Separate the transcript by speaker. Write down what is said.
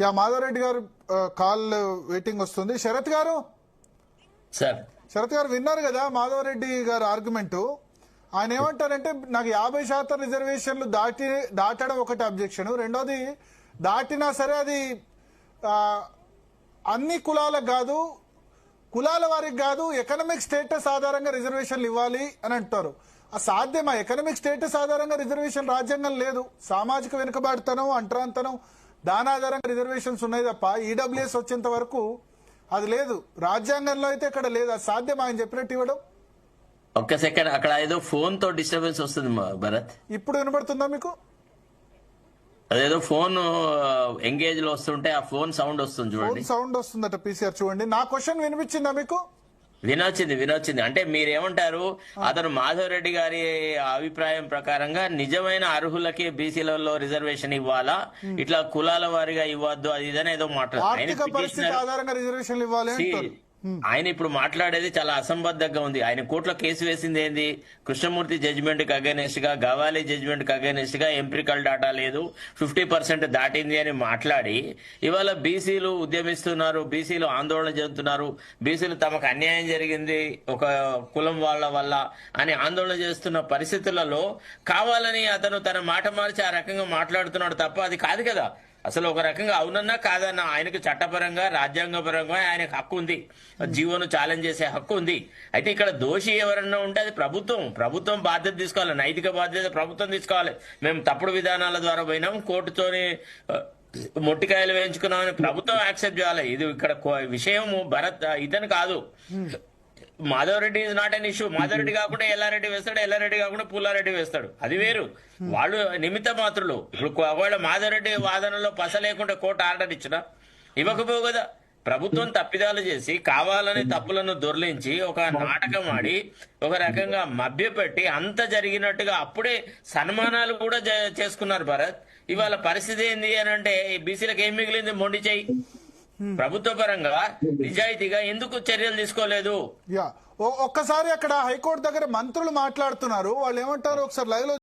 Speaker 1: Yeah Madhava Reddy గారు call waiting వస్తుంది. శరత్ గారు?
Speaker 2: సార్.
Speaker 1: శరత్ గారు విన్నారు కదా మాధవరెడ్డి గారు ఆర్గ్యుమెంట్. ఆయన ఏమంటారంటే నాకు యాభై శాతం రిజర్వేషన్లు దాటి దాటడం ఒకటి అబ్జెక్షన్. రెండోది దాటినా సరే అది అన్ని కులాలకు కాదు కులాల వారికి కాదు ఎకనామిక్ స్టేటస్ ఆధారంగా రిజర్వేషన్లు ఇవ్వాలి అని అంటారు. ఆ సాధ్యమా? ఎకనామిక్ స్టేటస్ ఆధారంగా రిజర్వేషన్ రాజ్యాంగం లేదు. సామాజిక వెనుకబాటుతనం అంటరాంతనం దాని ఆధారంగా రిజర్వేషన్స్ ఉన్నాయి తప్ప ఈడబ్ల్యూఎస్ వచ్చేంత వరకు అది లేదు. రాజ్యాంగంలో అయితే ఇక్కడ లేదు. అది సాధ్యమా ఆయన చెప్పినట్టు ఇవ్వడం?
Speaker 2: ఒక్క సెకండ్. అక్కడ ఏదో ఫోన్తో డిస్టర్బెన్స్ వస్తుంది భరత్.
Speaker 1: ఇప్పుడు వినపడుతుందా మీకు?
Speaker 2: అదేదో ఫోన్ ఎంగేజ్లో వస్తుంటే ఆ ఫోన్ సౌండ్ వస్తుంది చూడండి.
Speaker 1: సౌండ్ వస్తుందట పీసీఆర్ చూడండి. నా క్వశ్చన్ వినిపించిందా మీకు?
Speaker 2: వినొచ్చింది వినొచ్చింది. అంటే మీరేమంటారు? అతను మాధవ్ రెడ్డి గారి అభిప్రాయం ప్రకారంగా నిజమైన అర్హులకి బీసీలలో రిజర్వేషన్ ఇవ్వాలా? ఇట్లా కులాల వారిగా ఇవ్వద్దు అది ఇదని ఏదో మాట్లాడు ఆయన ఇప్పుడు మాట్లాడేది చాలా అసంబద్ధంగా ఉంది. ఆయన కోర్టులో కేసు వేసింది ఏంది? కృష్ణమూర్తి జడ్జిమెంట్కి అగైనెస్ట్గా గవాలి జడ్జిమెంట్కి అగైనెస్ట్గా ఎంప్రికల్ డాటా లేదు. ఫిఫ్టీ పర్సెంట్ దాటింది అని మాట్లాడి ఇవాళ బీసీలు ఉద్యమిస్తున్నారు బీసీలు ఆందోళన చెందుతున్నారు బీసీలు తమకు అన్యాయం జరిగింది ఒక కులం వాళ్ళ వల్ల అని ఆందోళన చేస్తున్న పరిస్థితులలో కావాలని అతను తన మాట మార్చి ఆ రకంగా మాట్లాడుతున్నాడు తప్ప అది కాదు కదా. అసలు ఒక రకంగా అవునన్నా కాదన్నా ఆయనకు చట్టపరంగా రాజ్యాంగపరంగా ఆయనకు హక్కు ఉంది. జీవోను ఛాలెంజ్ చేసే హక్కు ఉంది. అయితే ఇక్కడ దోషి ఎవరన్నా ఉంటే అది ప్రభుత్వం. ప్రభుత్వం బాధ్యత తీసుకోవాలి. నైతిక బాధ్యత ప్రభుత్వం తీసుకోవాలి. మేము తప్పుడు విధానాల ద్వారా పోయినాం. కోర్టుతోని మొట్టికాయలు వేయించుకున్నామని ప్రభుత్వం యాక్సెప్ట్ చేయాలి. ఇది ఇక్కడ విషయం విషయము భరత్ ఇతను కాదు. Madhavareddy is not an issue Madhavareddy కాకుండా ఎల్లారెడ్డి వేస్తాడు ఎల్లారెడ్డి కాకుండా పుల్లారెడ్డి వేస్తాడు. అది వేరు. వాళ్ళు నిమిత్త మాత్రులు. ఇప్పుడు ఒకవేళ మాధవరెడ్డి వాదనలో పస లేకుండా కోర్టు ఆర్డర్ ఇచ్చినా ఇవ్వకపోవు కదా. ప్రభుత్వం తప్పిదాలు చేసి కావాలని తప్పులను దొర్లించి ఒక నాటకం ఆడి ఒక రకంగా మభ్యపెట్టి అంత జరిగినట్టుగా అప్పుడే సన్మానాలు కూడా చేసుకున్నారు భరత్. ఇవాళ పరిస్థితి ఏంది అని అంటే బీసీలకు ఏం మిగిలింది? మొండి చేయి. ప్రభుత్వ పరంగా నిజాయితీగా ఎందుకు చర్యలు తీసుకోలేదు?
Speaker 1: ఒక్కసారి అక్కడ హైకోర్టు దగ్గర మంత్రులు మాట్లాడుతున్నారు. వాళ్ళు ఏమంటారు ఒకసారి లైవ్లో